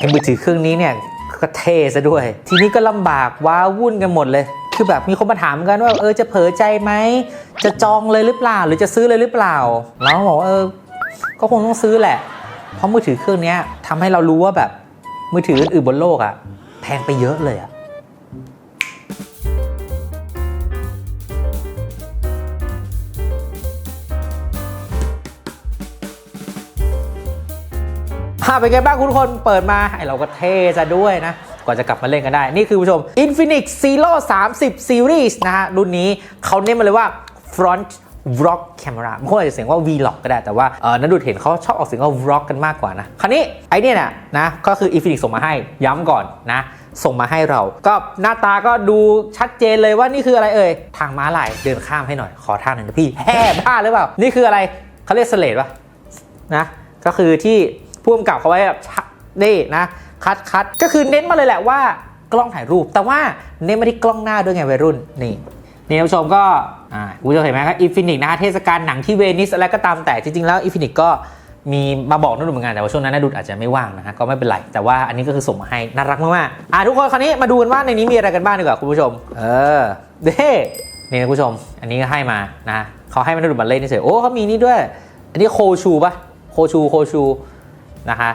ไอ้มือถือเครื่องนี้เนี่ยก็เทซะด้วย ทีนี้ก็ลำบากว้าวุ่นกันหมดเลย คือแบบมีคนมาถามกันว่าเออจะเผลอใจไหม จะจองเลยหรือเปล่า หรือจะซื้อเลยหรือเปล่าเราบอกว่าเออ ก็คงต้องซื้อแหละ เพราะมือถือเครื่องนี้ยทำให้เรารู้ว่าแบบมือถืออื่นบนโลกอะแพงไปเยอะเลยอะ เป็นไงบ้างคุณคนเปิดมาไอเราก็เท่ซะด้วยนะกว่าจะกลับมาเล่นกันได้ นี่คือผู้ชม Infinix Zero 30 Series นะฮะ รุ่นนี้เขาเน้นมาเลยว่า front vlog camera บางคนอาจจะเสียงว่า vlog ก็ได้ แต่ว่าเออนันดูเห็นเขาชอบออกเสียงว่า vlog กันมากกว่านะ คราวนี้ไอเนี่ยนะนะ ก็คือ Infinix ส่งมาให้ย้ำก่อนนะ ส่งมาให้เรา ก็หน้าตาก็ดูชัดเจนเลยว่านี่คืออะไรเอ่ย ทางม้าลายเดินข้ามให้หน่อย ขอทางหน่อยนะพี่แห่บ้าหรือเปล่า นี่คืออะไรเขาเรียกสเลดปะนะ ก็คือที่ พ่วงกับเขาไว้แบบชะนี่นะคัดคัดก็คือเน้นมาเลยแหละว่ากล้องถ่ายรูป แต่ว่าเน้นมาที่กล้องหน้าด้วยไงวัยรุ่นนี่นี่ท่านผู้ชมก็อ่าคุณผู้ชมเห็นไหมครับอินฟินิกนะฮะเทศกาลหนังที่เวนิสอะไรก็ตามแต่จริงๆแล้วอินฟินิกก็มีมาบอกนักดูเหมือนกันแต่ว่าช่วงนั้นนักดูอาจจะไม่ว่างนะฮะก็ไม่เป็นไร แต่ว่าอันนี้ก็คือส่งมาให้น่ารักมากๆอ่าทุกคนคราวนี้มาดูกันว่าในนี้มีอะไรกันบ้างดีกว่าคุณผู้ชม เออเด้นี่นะคุณผู้ชม อันนี้ก็ให้มานะเขาให้มานักดูมาเล่นเฉยโอ้เขามีนี่ด้วย อันนี้โคชูปะโคชูโคชู นะคะ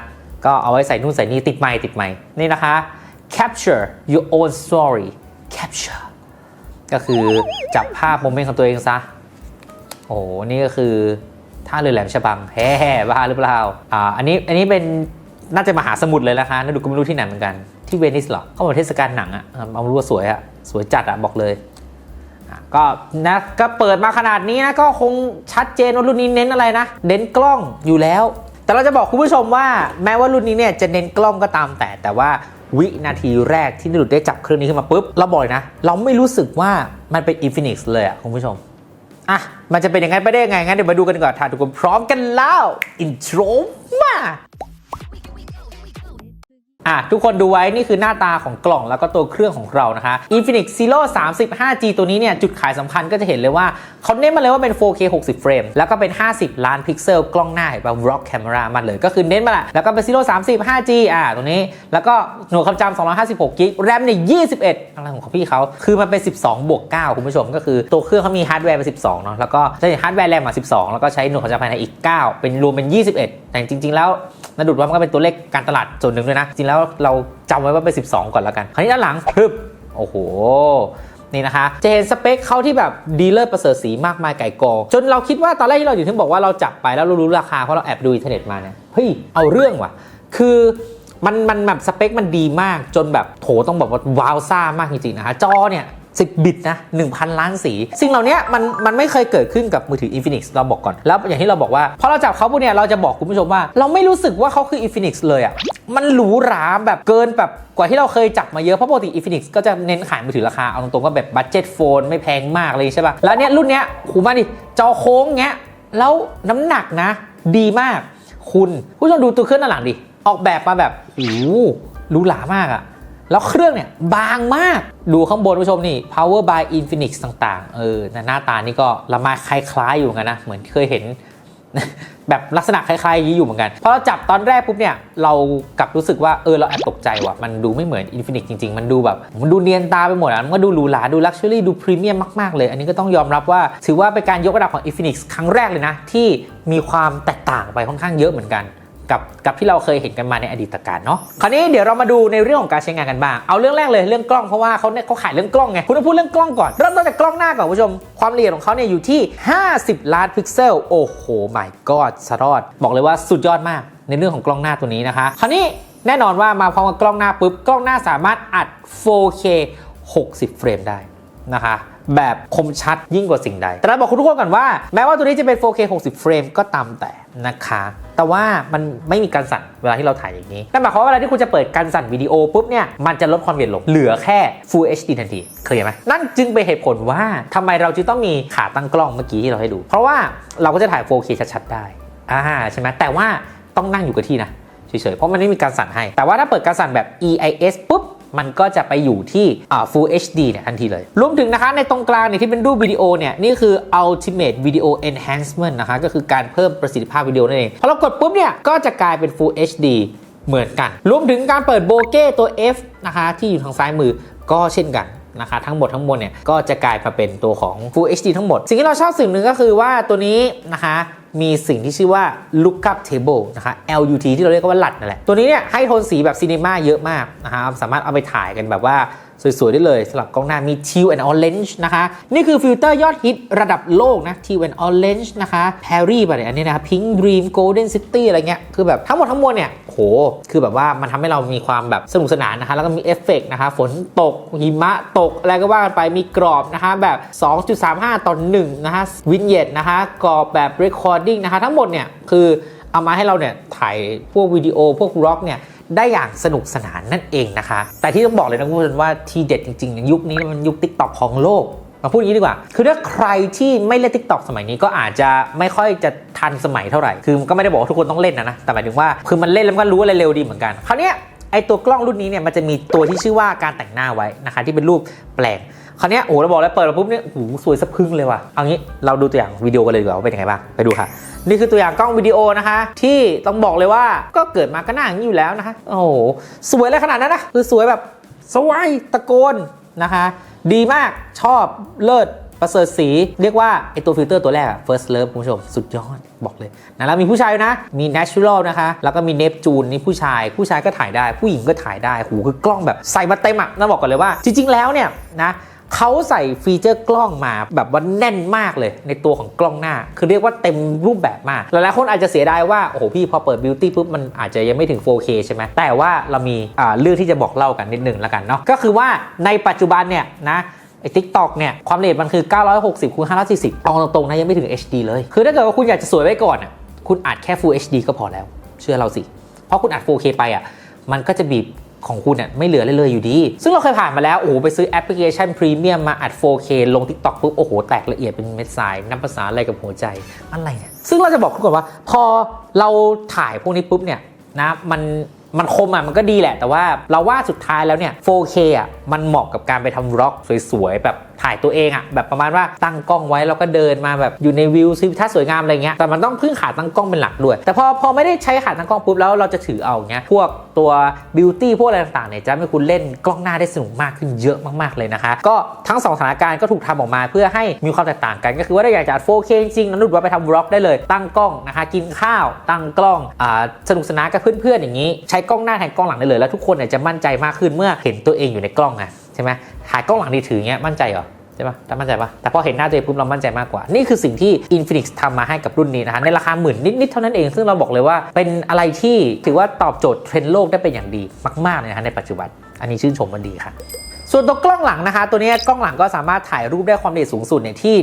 ก็เอาไว้ใส่นู่นใส่นี่ติดไม้ติดไม้นี่นะคะ capture your own story capture ก็คือจับภาพโมเมนต์ของตัวเองซะ โอ้โห นี่ก็คือท่าเรือแหลมฉบังแฮ่บ้าหรือเปล่า อ่า อันนี้ อันนี้เป็นน่าจะมหาสมุทรเลยนะคะน่าดูก็ไม่รู้ที่ไหนเหมือนกัน ที่เวนิสเหรอเขาบอกเทศกาลหนังอะเอามรู้ว่าสวยอะสวยจัดอะบอกเลยอะก็นะก็เปิดมาขนาดนี้นะก็คงชัดเจนว่ารุ่นนี้เน้นอะไรนะ เน้นกล้องอยู่แล้ว แต่เราจะบอกคุณผู้ชมว่าแม้ว่ารุ่นนี้เนี่ยจะเน้นกล้องก็ตามแต่แต่ว่าวินาทีแรกที่นิรุตได้จับเครื่องนี้ขึ้นมาปุ๊บเราบอกเลยนะ เราไม่รู้สึกว่ามันเป็นอินฟินิกส์เลยอะคุณผู้ชม อะ มันจะเป็นยังไงไปได้ยังไงงั้นเดี๋ยวมาดูกันก่อนถ้าทุกคนพร้อมกันแล้ว อินโทรมา อะทุกคนดูไว้นี่คือหน้าตาของกล่องแล้วก็ตัวเครื่องของเรานะคะ Infinix Zero 35G ตัวนี้เนี่ยจุดขายสำคัญก็จะเห็นเลยว่าเขาเน้นมาเลยว่าเป็น 4K 60 เฟรม แล้วก็เป็น 50 ล้านพิกเซลกล้องหน้าเห็นป่ะ Vlog Camera มาเลยก็คือเน้นมาแหละแล้วก็เป็น Zero 35G อะตรงนี้ แล้วก็หน่วยความจำ256 g b แรมเนี่ย21 อะไรของพี่เขาคือมันเป็น 12 บวก 9 คุณผู้ชมก็คือตัวเครื่องเขามีฮาร์ดแวร์เป็น12เนาะแล้วก็ใช้ฮาร์ดแวร์แรมมา12 แล้วก็ใช้หน่วยความจำภายในอีก 9 เป็นรวมเป็น 21 แต่จริง ๆ แล้ว นาดุดว่ามันก็เป็นตัวเลขการตลาดส่วนหนึ่งด้วยนะ จริงแล้วเราจำไว้ว่าเป็น 12 ก่อนแล้วกัน คราวนี้ด้านหลังพึบโอ้โหนี่นะคะ จะเห็นสเปคเขาที่แบบดีลเลอร์ประเสริฐสีมากมายไก่กองจนเราคิดว่าตอนแรกที่เราอยู่ที่บอกว่าเราจับไปแล้วเรารู้ราคาเพราะเราแอบดูอินเทอร์เน็ตมาเนี่ยเฮ้ยเอาเรื่องว่ะ คือมันมันแบบสเปคมันดีมากจนแบบโถต้องบอกว่าว้าวซ่ามากจริงๆนะคะจอเนี่ย 10 บิตนะ 1,000 ล้านสี สิ่งเหล่านี้มันมันไม่เคยเกิดขึ้นกับมือถือ Infinix เราบอกก่อน แล้วอย่างที่เราบอกว่า พอเราจับเขาปุ๊บเนี่ย เราจะบอกคุณผู้ชมว่า เราไม่รู้สึกว่าเขาคือ Infinix เลยอะ่ะ มันหรูหราแบบเกินแบบกว่าที่เราเคยจับมาเยอะ เพราะปกติ Infinix ก็จะเน้นขายมือถือราคา เอาตรงๆก็แบบบัตเจ็ตโฟนไม่แพงมากเลยใช่ป่ะ แล้วเนี่ยรุ่นเนี้ยหูมาดิจอโค้งเงี้ยแล้วน้ำหนักนะ ดีมาก คุณผู้ชมดูตัวเครื่องด้านหลังดิออกแบบมาแบบโอ้โหรูหรามากอะ แล้วเครื่องเนี่ยบางมาก ดูข้างบนผู้ชมนี่ power by infinix ต่างๆ เออ หน้าตานี่ก็ละมาคล้ายๆอยู่เหมือนกันนะ เหมือนเคยเห็น แบบลักษณะคล้ายๆอย่างนี้อยู่เหมือนกัน พอเราจับตอนแรกปุ๊บเนี่ย เรากลับรู้สึกว่า เออ เราแอบตกใจว่ะ มันดูไม่เหมือน Infinix จริง ๆ มันดูแบบ มันดูเนียนตาไปหมดอะ มันก็ดูหรูหรา ดูลักชัวรี่ ดูพรีเมียมมากๆเลย อันนี้ก็ต้องยอมรับว่า ถือว่าเป็นการยกระดับของ Infinix ครั้งแรกเลยนะ ที่มีความแตกต่างไปค่อนข้างเยอะเหมือนกัน กับกับที่เราเคยเห็นกันมาในอดีตการเนาะคราวนี้เดี๋ยวเรามาดูในเรื่องของการใช้งานกันบ้างเอาเรื่องแรกเลยเรื่องกล้องเพราะว่าเขาเนี่ยเขาขายเรื่องกล้องไงคุณต้องพูดเรื่องกล้องก่อนเริ่มต้นจากกล้องหน้าก่อนคุณผู้ชม ความละเอียดของเขาเนี่ยอยู่ที่ 50 ล้านพิกเซลโอ้โห my god สรอด บอกเลยว่าสุดยอดมากในเรื่องของกล้องหน้าตัวนี้นะคะ คราวนี้แน่นอนว่ามาพร้อมกับกล้องหน้าปุ๊บกล้องหน้าสามารถอัด 4K 60 เฟรมได้ นะคะ แบบคมชัดยิ่งกว่าสิ่งใด แต่เราบอกคุณทุกคนก่อนว่า แม้ว่าตัวนี้จะเป็น 4K 60 เฟรมก็ตามแต่นะคะ แต่ว่ามันไม่มีการสั่นเวลาที่เราถ่ายอย่างนี้ นั่นหมายความว่าเวลาที่คุณจะเปิดการสั่นวิดีโอปุ๊บเนี่ย มันจะลดความเอียดลง เหลือแค่ Full HD ทันที เคยไหมนั่นจึงเป็นเหตุผลว่าทำไมเราจึงต้องมีขาตั้งกล้องเมื่อกี้ที่เราให้ดู เพราะว่าเราก็จะถ่าย 4K ชัดๆ ได้ อ่าใช่ไหมแต่ว่าต้องนั่งอยู่กับที่นะเฉยๆ เพราะมันไม่มีการสั่นให้ แต่ว่าถ้าเปิดการสั่นแบบ EIS ปุ๊บ มันก็จะไปอยู่ที่อ่า Full HD เนี่ยทันทีเลย รวมถึงนะคะในตรงกลางเนี่ยที่เป็นรูปวิดีโอเนี่ยนี่คือ Ultimate Video Enhancement นะคะก็คือการเพิ่มประสิทธิภาพวิดีโอนั่นเองพอเรากดปุ๊บเนี่ยก็จะกลายเป็น Full HD เหมือนกัน รวมถึงการเปิดโบเก้ตัว F นะคะที่อยู่ทางซ้ายมือก็เช่นกันนะคะทั้งหมดทั้งมวลเนี่ยก็จะกลายมาเป็นตัวของ Full HD ทั้งหมด สิ่งที่เราชอบสิ่งหนึ่งก็คือว่าตัวนี้นะคะ มีสิ่งที่ชื่อว่า lookup table นะคะ LUT ที่เราเรียกว่าหลัดนั่นแหละ ตัวนี้เนี่ยให้โทนสีแบบซีนีมาเยอะมากนะครับ สามารถเอาไปถ่ายกันแบบว่า สวยๆ ได้เลยสำหรับกล้องหน้ามี Teal and Orange นะคะ นี่คือฟิลเตอร์ยอดฮิตระดับโลกนะ Teal and Orange นะคะ Perry แบบอันนี้นะคะ Pink Dream Golden City อะไรเงี้ยคือแบบทั้งหมดทั้งมวลเนี่ยโห คือแบบว่ามันทำให้เรามีความแบบสนุกสนานนะคะ แล้วก็มีเอฟเฟกต์นะคะ ฝนตก หิมะตก อะไรก็ว่ากันไป มีกรอบนะคะ แบบ 2.35 ต่อ1นะคะ วินเยตนะคะ กรอบแบบ Recording นะคะ ทั้งหมดเนี่ย คือเอามาให้เราเนี่ย ถ่ายพวกวิดีโอ พวกร็อกเนี่ย ได้อย่างสนุกสนานนั่นเองนะคะ แต่ที่ต้องบอกเลยนะคุณผู้ชมว่าทีเด็ดจริงๆยุคนี้มันยุค t ิ k t o k ของโลกมาพูดอย่างนี้ดีกว่า คือถ้าใครที่ไม่เล่น t ิ k t o k สมัยนี้ก็อาจจะไม่ค่อยจะทันสมัยเท่าไหร่ คือก็ไม่ได้บอกว่าทุกคนต้องเล่นนะนะ แต่หมายถึงว่า คือมันเล่นแล้วมันก็รู้อะไรเร็วดีเหมือนกัน คราวนี้ไอตัวกล้องรุ่นนี้เนี่ยมันจะมีตัวที่ชื่อว่าการแต่งหน้าไว้นะคะที่เป็นรูปแปลงคราวนี้โอ้เราบอกแล้วเปิดมาปุ๊บเนี่ยโอ้โหสวยสะพรึงเลยว่ะ เอางี้เราดูตัวอย่างวิดีโอกันเลยดีกว่าว่าเป็นยังไงบ้าง ไปดูค่ะ นี่คือตัวอย่างกล้องวิดีโอนะคะ ที่ต้องบอกเลยว่าก็เกิดมาก็น่าอย่างนี้อยู่แล้วนะคะ โอ้โห สวยอะไรขนาดนั้นนะคือสวยแบบสวยตะโกนนะคะ ดีมากชอบเลิศประเสริฐสี เรียกว่า ไอตัวฟิลเตอร์ตัวแรกอะ first love คุณผู้ชม สุดยอด บอกเลยนะแล้วมีผู้ชายนะ มี natural นะคะ แล้วก็มี Neptune นี่ผู้ชาย ผู้ชายก็ถ่ายได้ ผู้หญิงก็ถ่ายได้ หูคือกล้องแบบใส่มาเต็มอะน่าบอกก่อนเลยว่า จริง ๆ แล้วเนี่ยนะ เขาใส่ฟีเจอร์กล้องมาแบบว่าแน่นมากเลยในตัวของกล้องหน้า คือเรียกว่าเต็มรูปแบบมาก หลายๆคนอาจจะเสียดายว่า โอ้โหพี่พอเปิดบิวตี้ปุ๊บมันอาจจะยังไม่ถึง 4K ใช่ไหมแต่ว่าเรามีเรื่องที่จะบอกเล่ากันนิดหนึ่งแล้วกันเนาะก็คือว่าในปัจจุบันเนี่ยนะไอ้ทิกตอกเนี่ย ความละเอียดมันคือ 960คูณ540เอาตรงๆนะยังไม่ถึง HD เลย คือถ้าเกิดว่าคุณอยากจะสวยไว้ก่อนอะคุณอัดแค่ Full HD ก็พอแล้ว เชื่อเราสิ เพราะคุณอัด 4K ไปอะมันก็จะบีบ ของคุณเนี่ยไม่เหลือเลยเลยอยู่ดี ซึ่งเราเคยผ่านมาแล้วโอ้โหไปซื้อแอปพลิเคชันพรีเมียมมาอัด 4K ลง TikTok ปุ๊บโอ้โหแตกละเอียดเป็นเม็ดทรายนับภาษาอะไรกับหัวใจอะไรเนี่ยซึ่งเราจะบอกคุณก่อนว่า พอเราถ่ายพวกนี้ปุ๊บเนี่ยนะมันมันคมอะมันก็ดีแหละ แต่ว่าเราว่าสุดท้ายแล้วเนี่ย 4K อะมันเหมาะกับการไปทำร็อกสวยๆ แบบ ถ่ายตัวเองอะแบบประมาณว่าตั้งกล้องไว้แล้วก็เดินมาแบบอยู่ในวิวซิวทัศน์สวยงามอะไรเงี้ยแต่มันต้องพึ่งขาตั้งกล้องเป็นหลักด้วย แต่พอพอไม่ได้ใช้ขาตั้งกล้องปุ๊บแล้วเราจะถือเอาเงี้ยพวกตัวบิวตี้พวกอะไรต่างๆเนี่ยจะให้คุณเล่นกล้องหน้าได้สนุกมากขึ้นเยอะมากๆเลยนะคะ ก็ทั้งสองสถานการณ์ก็ถูกทำออกมาเพื่อให้มีความแตกต่างกัน ก็คือว่าถ้าอยากจะอัด 4K จริงๆนั้นดูดว่าไปทำร็อกได้เลย ตั้งกล้องนะคะ กินข้าว ตั้งกล้องอ่าสนุกสนานกับเพื่อนๆอย่างนี้ ใช้กล้องหน้าแทนกล้องหลังได้เลยแล้วทุกคนเนี่ยจะมั่นใจมากขึ้นเมื่อเห็นตัวเองอยู่ในกล้องไงใช่ไหมถ่ายกล้องหลังดีถือเงี้ยมั่นใจเหรอ ใช่ปะแต่มั่นใจปะแต่พอเห็นหน้าตัวเองปุ๊บเรามั่นใจมากกว่า นี่คือสิ่งที่ Infinix ทำมาให้กับรุ่นนี้นะคะในราคาหมื่นนิด ๆ เท่านั้นเอง ซึ่งเราบอกเลยว่าเป็นอะไรที่ถือว่าตอบโจทย์เทรนด์โลกได้เป็นอย่างดีมาก ๆ เลยนะคะในปัจจุบัน อันนี้ชื่นชมมันดีค่ะส่วนตัวกล้องหลังนะคะ ตัวนี้กล้องหลังก็สามารถถ่ายรูปได้ความละเอียดสูงสุดเนี่ยที่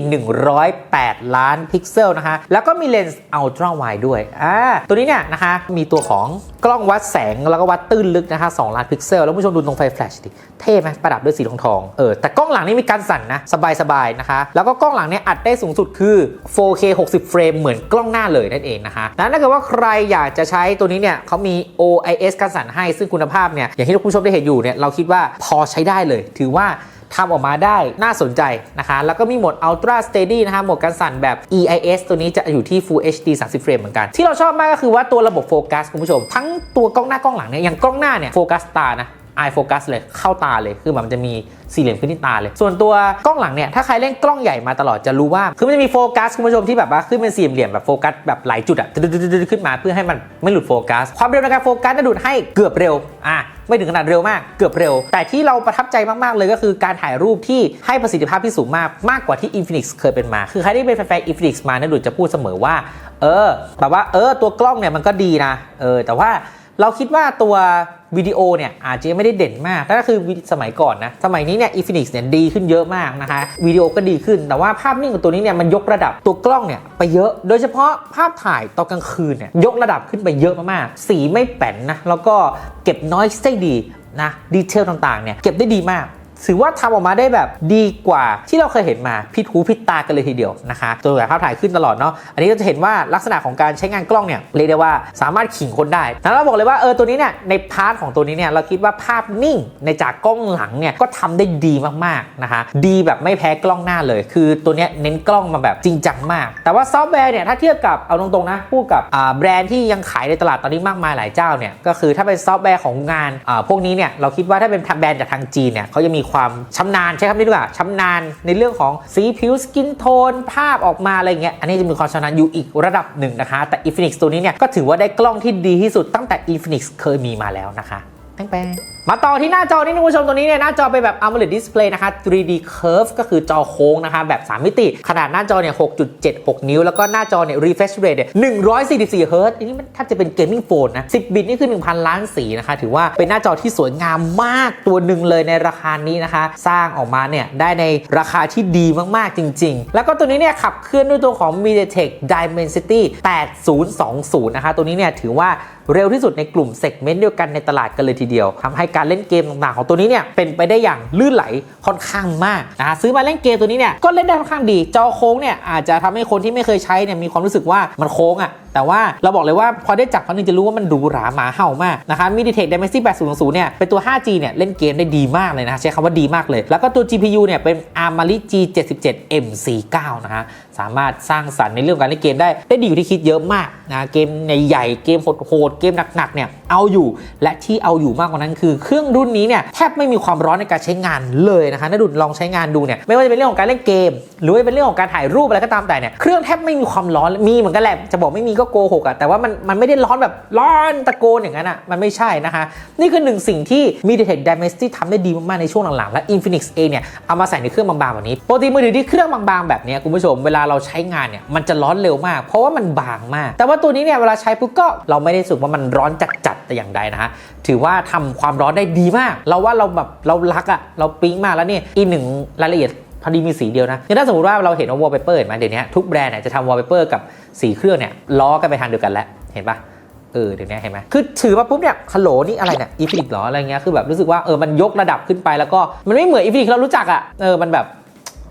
108 ล้านพิกเซลนะคะ แล้วก็มีเลนส์อัลตร้าไวด้วยอ่าตัวนี้เนี่ยนะคะมีตัวของ กล้องวัดแสงแล้วก็วัดตื้นลึกนะคะ2ล้านพิกเซล แล้วผู้ชมดูตรงไฟแฟลชดิเท่ไหมประดับด้วยสีทองทองเออแต่กล้องหลังนี่มีการสั่นนะ สบายๆนะคะ แล้วก็กล้องหลังเนี่ยอัดได้สูงสุดคือ 4K 60 เฟรมเหมือนกล้องหน้าเลยนั่นเองนะคะแล้วถ้าเกิดว่าใครอยากจะใช้ตัวนี้เนี่ยเขามี OIS การสั่นให้ซึ่งคุณภาพเนี่ยอย่างที่ผู้ชมได้เห็นอยู่เนี่ยเราคิดว่าพอใช้ได้เลย ถือว่า ทำออกมาได้น่าสนใจนะคะ แล้วก็มีโหมด Ultra Steady นะคะโหมดการสั่นแบบ EIS ตัวนี้จะอยู่ที่ Full HD 30 เฟรมเหมือนกัน ที่เราชอบมากก็คือว่าตัวระบบโฟกัสคุณผู้ชม ทั้งตัวกล้องหน้ากล้องหลังเนี่ยอย่างกล้องหน้าเนี่ยโฟกัสตานะ eye focus เลยเข้าตาเลยคือแบบมันจะมีสี่เหลี่ยมขึ้นที่ตาเลย ส่วนตัวกล้องหลังเนี่ยถ้าใครเล่นกล้องใหญ่มาตลอดจะรู้ว่าคือมันจะมีโฟกัสคุณผู้ชมที่แบบว่าขึ้นเป็นสี่เหลี่ยมแบบโฟกัสแบบหลายจุดอะดึดๆๆๆขึ้นมาเพื่อให้มันไม่หลุดโฟกัส ความเร็วในการโฟกัสจะดูดให้เกือบเร็วอะไม่ถึงขนาดเร็วมากเกือบเร็ว แต่ที่เราประทับใจมากๆเลยก็คือการถ่ายรูปที่ให้ประสิทธิภาพที่สูงมากมากกว่าที่ Infinix เคยเป็นมา คือใครที่เป็นแฟนๆ Infinix มานะดูจะพูดเสมอว่า เออแบบว่าเออตัวกล้องเนี่ยมันก็ดีนะเออแต่ว่า เราคิดว่าตัววิดีโอเนี่ยอาจจะไม่ได้เด่นมากถ้าคือสมัยก่อนนะ สมัยนี้เนี่ยอีฟินิกเนี่ยดีขึ้นเยอะมากนะคะ วิดีโอก็ดีขึ้น แต่ว่าภาพนิ่งของตัวนี้เนี่ยมันยกระดับตัวกล้องเนี่ยไปเยอะ โดยเฉพาะภาพถ่ายตอนกลางคืนเนี่ยยกระดับขึ้นไปเยอะมากๆ สีไม่แป้นนะ แล้วก็เก็บน้อยได้ดีนะ ดีเทลต่างๆเนี่ยเก็บได้ดีมาก ถือว่าทำออกมาได้แบบดีกว่าที่เราเคยเห็นมาพิดหูพิดตากันเลยทีเดียวนะคะตัวแบบภาพถ่ายขึ้นตลอดเนาะอันนี้ก็จะเห็นว่าลักษณะของการใช้งานกล้องเนี่ยเรียกได้ว่าสามารถขิงคนได้แล้วเราบอกเลยว่าเออตัวนี้เนี่ยในพาร์ทของตัวนี้เนี่ยเราคิดว่าภาพนิ่งในจากกล้องหลังเนี่ยก็ทำได้ดีมากๆนะคะดีแบบไม่แพ้กล้องหน้าเลย คือตัวเนี้ยเน้นกล้องมาแบบจริงจังมาก แต่ว่าซอฟต์แวร์เนี่ยถ้าเทียบกับเอาตรงๆนะพูดกับแบรนด์ที่ยังขายในตลาดตอนนี้มากมายหลายเจ้าเนี่ยก็คือถ้าเป็นซอฟต์แวร์ของงานอ่าพวกนี้เนี่ยเราคิดว่าถ้าเป็นแบรนด์จากทางจีนเนี่ยเขาจะมีความชำนาญใช้คำนี้ดีกว่าชำนาญในเรื่องของสีผิวสกินโทนภาพออกมาอะไรเงี้ยอันนี้จะมีความชำนาญอยู่อีกระดับหนึ่งนะคะ แต่ Infinix ตัวนี้เนี่ยก็ถือว่าได้กล้องที่ดีที่สุดตั้งแต่ Infinix เคยมีมาแล้วนะคะแป้งแป้งมาต่อที่หน้าจอนี่นะคุณผู้ชมตัวนี้เนี่ยหน้าจอเป็นแบบ AMOLED Display นะคะ 3D Curve ก็คือจอโค้งนะคะแบบ 3 มิติ ขนาดหน้าจอเนี่ย 6.76 นิ้ว แล้วก็หน้าจอเนี่ย refresh rate เนี่ย 144เฮิร์ตซ์อันนี้มันแทบจะเป็นเกมมิ่งโฟนนะ 10 บิตนี่คือ 1,000 ล้านสีนะคะ ถือว่าเป็นหน้าจอที่สวยงามมากตัวหนึ่งเลยในราคานี้นะคะ สร้างออกมาเนี่ยได้ในราคาที่ดีมากๆจริง ๆ แล้วก็ตัวนี้เนี่ยขับเคลื่อนด้วยตัวของ MediaTek Dimensity 8020 นะคะตัวนี้เนี่ยถือว่าเร็วที่สุดในกลุ่มเซกเมนต์เดียวกันในตลาดกันเลยทีเดียวทำให้การเล่นเกมต่างๆ ของตัวนี้เนี่ยเป็นไปได้อย่างลื่นไหลค่อนข้างมากนะซื้อมาเล่นเกมตัวนี้เนี่ยก็เล่นได้ค่อนข้างดีจอโค้งเนี่ยอาจจะทำให้คนที่ไม่เคยใช้เนี่ยมีความรู้สึกว่ามันโค้งอะ่ะแต่ว่าเราบอกเลยว่าพอได้จับครั้งหนึงจะรู้ว่ามันหรูหราหมาเห่ามากนะคะ MediaTek Dimensity 8020เนี่ยเป็นตัว 5G เนี่ยเล่นเกมได้ดีมากเลยนะใช้คำว่าดีมากเลย แล้วก็ตัว GPU เนี่ยเป็น Armoury G77 MC9 นะฮะสามารถสร้างสรรค์ในเรื่องการเล่นเกมได้ได้ดีอยู่ที่คิดเยอะมากนะเกมใหญ่ๆเกมโหดๆเกมหนักๆเนี่ยเอาอยู่และที่เอาอยู่มากกว่านั้นคือ เครื่องรุ่นนี้เนี่ยแทบไม่มีความร้อนในการใช้งานเลยนะคะถ้าดุลองใช้งานดูเนี่ยไม่ว่าจะเป็นเรื่องของการเล่นเกม หรือว่าเป็นเรื่องของการถ่ายรูปอะไรก็ตามแต่เนี่ยเครื่องแทบไม่มีความร้อนมีเหมือนกันแหละจะบอกไม่มีก็โกหกอะแต่ว่ามันมันไม่ได้ร้อนแบบร้อนตะโกนอย่างนั้นอะมันไม่ใช่นะคะนี่คือหนึ่งสิ่งที่ MediaTek Dimensity ทำได้ดีมากๆในช่วงหลังๆและ Infinix เอเนี่ยเอามาใส่ในเครื่องบางๆแบบนี้ปกติมือถือที่เครื่องบางๆแบบเนี้ยคุณผู้ชมเวลาเราใช้งานเนี่ยมันจะร้อนเร็วมาก เพราะว่ามันบางมาก แต่ว่าตัวนี้เนี่ยเวลาใช้ปุ๊บก็เราไม่ได้รู้สึกว่ามันร้อนจัดๆแต่อย่างใดนะฮะถือว่าทำความร้อนได้ดีมาก เราว่าเราแบบเรารักอะเราปิ๊งมากแล้วนี่อีกหนึ่งรายละเอียดพอดีมีสีเดียวนะถ้าสมมติว่าเราเห็นว่าวอลเปเปอร์เห็นไหมเดี๋ยวนี้ทุกแบรนด์เนี่ยจะทำวอลเปเปอร์กับสีเครื่องเนี่ยล้อกันไปทางเดียวกันแล้วเห็นปะเออเดี๋ยวนี้เห็นไหมคือถือมาปุ๊บเนี่ยฮัลโหลนี่อะไรเนี่ยอีฟินิกหรออะไรเงี้ยคือแบบรู้สึกว่าเออมันยกระดับขึ้นไปแล้วก็มันไม่เหมือนอีฟินิกเรารู้จักอะเออมันแบบ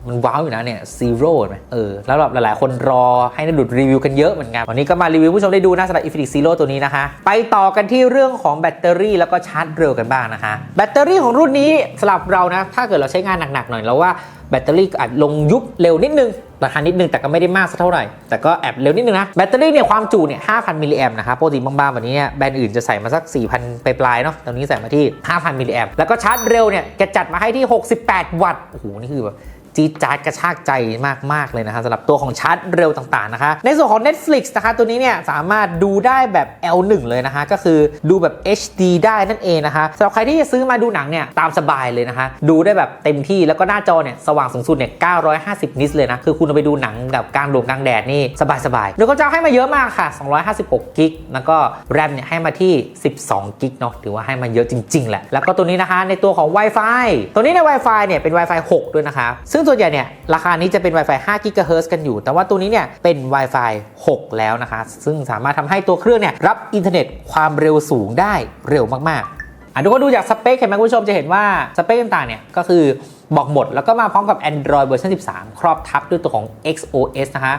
มันว้าวอยู่นะเนี่ยซีโร่ไหมเออแล้วแบบหลายๆ คนรอให้นักดุดรีวิวกันเยอะเหมือนกัน วันนี้ก็มารีวิวผู้ชมได้ดูนะสำหรับ Infinix Zero ตัวนี้นะคะ ไปต่อกันที่เรื่องของแบตเตอรี่แล้วก็ชาร์จเร็วกันบ้างนะคะ แบตเตอรี่ของรุ่นนี้สำหรับเรานะ ถ้าเกิดเราใช้งานหนัก ๆ หน่อยเราว่าแบตเตอรี่อาจลงยุบเร็วนิดนึงราคานิดนึงแต่ก็ไม่ได้มากสักเท่าไหร่ แต่ก็แอบเร็วนิดนึงนะ แบตเตอรี่เนี่ยความจุเนี่ย5,000มิลลิแอมนะครับปกติบางๆแบบนี้เนี่ยแบรนด์อื่นจะใส่มาสัก 4,000ปลายเนาะตอนนี้ใส่มาที่ 5,000มิลลิแอมแล้วก็ชาร์จเร็วเนี่ยแกจัดมาให้ที่ 68 วัตต์โอ้โหนี่คือแบบ จี๊ดจ๊าดกระชากใจมาก ๆ เลยนะคะสำหรับตัวของชาร์จเร็วต่าง ๆ นะคะ ในส่วนของ Netflix นะคะตัวนี้เนี่ยสามารถดูได้แบบ L1 เลยนะคะ ก็คือดูแบบ HD ได้นั่นเองนะคะสำหรับใครที่จะซื้อมาดูหนังเนี่ยตามสบายเลยนะคะ ดูได้แบบเต็มที่แล้วก็หน้าจอเนี่ยสว่างสูงสุดเนี่ย 950 นิตเลยนะ คือคุณเอาไปดูหนังแบบกลางดวงกลางแดดนี่สบายๆโดยเขาจะให้มาเยอะมากค่ะ 256กิกแล้วก็แรมเนี่ยให้มาที่ 12กิกเนาะถือว่าให้มาเยอะจริง ๆ แหละแล้วก็ตัวนี้นะคะในตัวของ Wi-Fi ตัวนี้ใน Wi-Fi เนี่ยเป็น Wi-Fi 6 ด้วยนะคะซึ่ง่งส่วนใหญ่เนี่ยราคานี้จะเป็น Wi-Fi 5 GHz กันอยู่ แต่ว่าตัวนี้เนี่ยเป็น Wi-Fi 6 แล้วนะคะ ซึ่งสามารถทำให้ตัวเครื่องเนี่ยรับอินเทอร์เน็ตความเร็วสูงได้เร็วมากๆอะทุกคนดูจากสเปคเห็นไหมคุณผู้ชมจะเห็นว่าสเปคต่างๆเนี่ยก็คือบอกหมด แล้วก็มาพร้อมกับ Android เวอร์ชัน13 ครอบทับด้วยตัวของ XOS นะคะ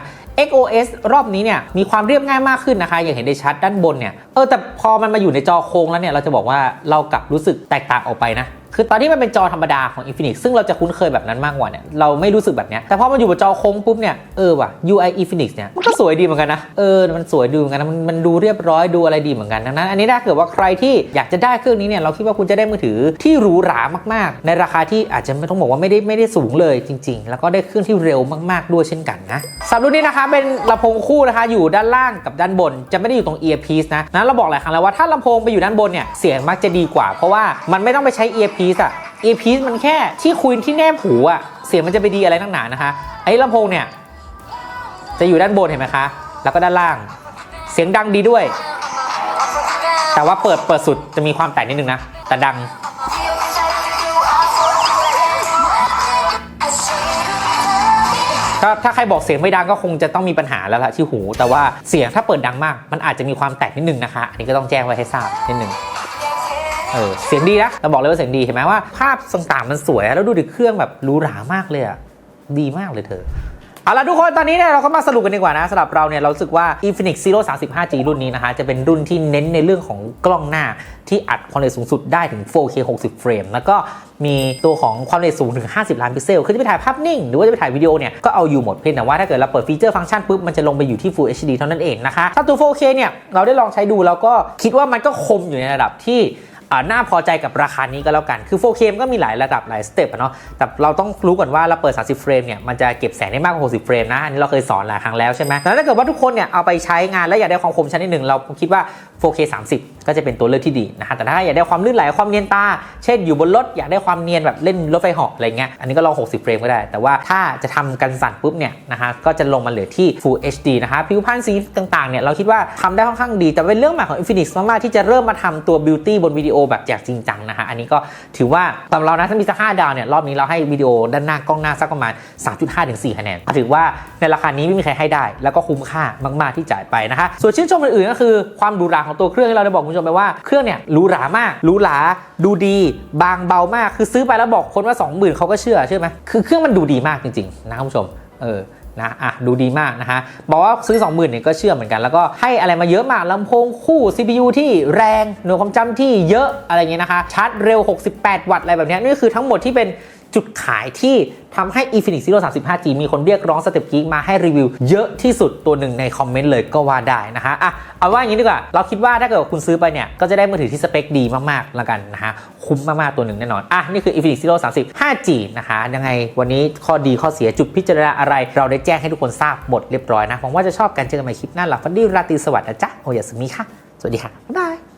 XOS รอบนี้เนี่ยมีความเรียบง่ายมากขึ้นนะคะ อย่างเห็นได้ชัดด้านบนเนี่ย เออแต่พอมันมาอยู่ในจอโค้งแล้วเนี่ยเราจะบอกว่าเรากลับรู้สึกแตกต่างออกไปนะ คือตอนที่มันเป็นจอธรรมดาของ Infinix ซึ่งเราจะคุ้นเคยแบบนั้นมากกว่าเนี่ยเราไม่รู้สึกแบบเนี้ยแต่พอมาอยู่บนจอโค้งปุ๊บเนี่ยเออว่ะ UI Infinix เนี่ยมันก็สวยดีเหมือนกันนะเออมันสวยดีเหมือนกันนะมันมันดูเรียบร้อยดูอะไรดีเหมือนกันดังนั้น อันนี้ถ้าเกิดว่าใครที่อยากจะได้เครื่องนี้เนี่ยเราคิดว่าคุณจะได้มือถือที่หรูหรามากๆ ในราคาที่อาจจะไม่ต้องบอกว่าไม่ได้ไม่ได้สูงเลยจริง ๆ แล้วก็ได้เครื่องที่เร็วมากๆด้วยเช่นกันนะสำหรับรุ่นนี้นะคะเป็นลำโพงคู่นะคะอยู่ด้านล่างกับด้านบน จะไม่ได้อยู่ตรง earpiece นะนั้นเราบอกหลายครั้งแล้วว่าถ้าลำโพงไปอยู่ด้านบนเนี่ยเสียงมักจะดีกว่า เพราะว่ามันไม่ต้องไปใช้ earpiece อะ earpiece มันแค่ที่คุยที่แนบหูอะเสียงมันจะไปดีอะไรนักหนานะคะ ไอ้ลำโพงเนี่ย จะอยู่ด้านบนเห็นไหมคะ แล้วก็ด้านล่าง เสียงดังดีด้วย แต่ว่าเปิดเปิดสุดจะมีความแตกนิดนึงนะ แต่ดัง ถ้าถ้าใครบอกเสียงไม่ดังก็คงจะต้องมีปัญหาแล้วล่ะที่หู แต่ว่าเสียงถ้าเปิดดังมาก มันอาจจะมีความแตกนิดนึงนะคะ อันนี้ก็ต้องแจ้งไว้ให้ทราบนิดนึง เออเสียงดีนะเราบอกเลยว่าเสียงดีเห็นไหมว่าภาพต่างๆมันสวยแล้วดูดิเครื่องแบบหรูหรามากเลยอะดีมากเลยเธอเอาละทุกคนตอนนี้เนี่ยเราก็มาสรุปกันดีกว่านะสำหรับเราเนี่ยเราสึกว่า Infinix Zero 35G รุ่นนี้นะคะจะเป็นรุ่นที่เน้นในเรื่องของกล้องหน้าที่อัดความละเอียดสูงสุดได้ถึง 4K 60 เฟรม แล้วก็มีตัวของความละเอียดสูงถึง 50 ล้านพิกเซล คือจะไปถ่ายภาพนิ่ง หรือว่าจะไปถ่ายวิดีโอเนี่ยก็เอาอยู่หมดเพียงแต่ว่าถ้าเกิดเราเปิดฟีเจอร์ฟังก์ชันปุ๊บ มันจะลงไปอยู่ที่ Full HD เท่านั้นเองนะคะถ้าตัว 4K เนี่ยเราได้ลองใช้ดูแล้วก็คิดว่ามันก็คมอยู่ในระดับที่ น่าพอใจกับราคานี้ก็แล้วกัน คือ 4K มันก็มีหลายระดับหลายสเต็ปอะเนาะ แต่เราต้องรู้ก่อนว่าเราเปิด 30 เฟรมเนี่ย มันจะเก็บแสงได้มากกว่า 60 เฟรมนะ อันนี้เราเคยสอนหลายครั้งแล้วใช่ไหมแล้วถ้าเกิดว่าทุกคนเนี่ยเอาไปใช้งานแล้วอยากได้ความคมชั้นนิดหนึ่งเราคิดว่า 4K 30 ก็จะเป็นตัวเลือกที่ดีนะฮะแต่ถ้าอยากได้ความลื่นไหลความเนียนตา เช่นอยู่บนรถอยากได้ความเนียนแบบเล่นรถไฟเหาะอะไรเงี้ยอันนี้ก็ลอง 60 เฟรมก็ได้ แต่ว่าถ้าจะทำกันสั่นปุ๊บเนี่ยนะฮะก็จะลงมาเหลือที่ Full HD นะคะผิวพรรณสีต่างๆเนี่ยเราคิดว่าทำได้ค่อนข้างดี แต่เป็นเรื่องใหม่ของ Infinix มากๆที่จะเริ่มมาทำตัว Beauty บนวิดีโอแบบจกจริงจังนะฮะอันนี้ก็ถือว่าสำหรับเรานะถ้ามีสัก5ดาวเนี่ยรอบนี้เราให้วิดีโอด้านหน้ากล้องหน้าสักประมาณ 3.5ถึง4คะแนนถือว่าในราคานี้ไม่มีใครให้ได้ แล้วก็คุ้มค่ามาก ๆที่จ่ายไปนะคะส่วนชื่นชมอื่นๆก็คือความหรูหราของตัวเครื่องที่เราได้บอกคุณผู้ชมไปว่าเครื่องเนี่ยหรูหรามากหรูหราดูดีบางเบามากคือซื้อไปแล้วบอกคนว่า 20,000เขาก็เชื่อเชื่อไหมคือเครื่องมันดูดีมากจริงๆนะคุณผู้ชมเออนะอะดูดีมากนะฮะบอกว่าซื้อ 20,000เนี่ยก็เชื่อเหมือนกัน แล้วก็ให้อะไรมาเยอะมากลำโพงคู่ CPU ที่แรงหน่วยความจำที่เยอะอะไรเงี้ยนะคะชาร์จเร็ว 68 วัตต์อะไรแบบนี้นี่คือทั้งหมดที่เป็น จุดขายที่ทำให้ Infinix Zero 35G มีคนเรียกร้องสเต็ปกิ๊กมาให้รีวิวเยอะที่สุดตัวหนึ่งในคอมเมนต์เลยก็ว่าได้นะฮะอะเอาว่าอย่างนี้ดีกว่า เราคิดว่าถ้าเกิดคุณซื้อไปเนี่ย ก็จะได้มือถือที่สเปคดีมากๆแล้วกันนะฮะ คุ้มมากๆตัวหนึ่งแน่นอน อะ นี่คือ Infinix Zero 35G นะคะยังไงวันนี้ข้อดีข้อเสียจุดพิจารณาอะไร เราได้แจ้งให้ทุกคนทราบหมดเรียบร้อยนะหวังว่าจะชอบกันเจอกันใหม่คลิปหน้าหลับฟันดี้ราตรีสวัสดิ์นะจ๊ะโอยาสมิค่ะสวัสดีค่ะบ๊ายบาย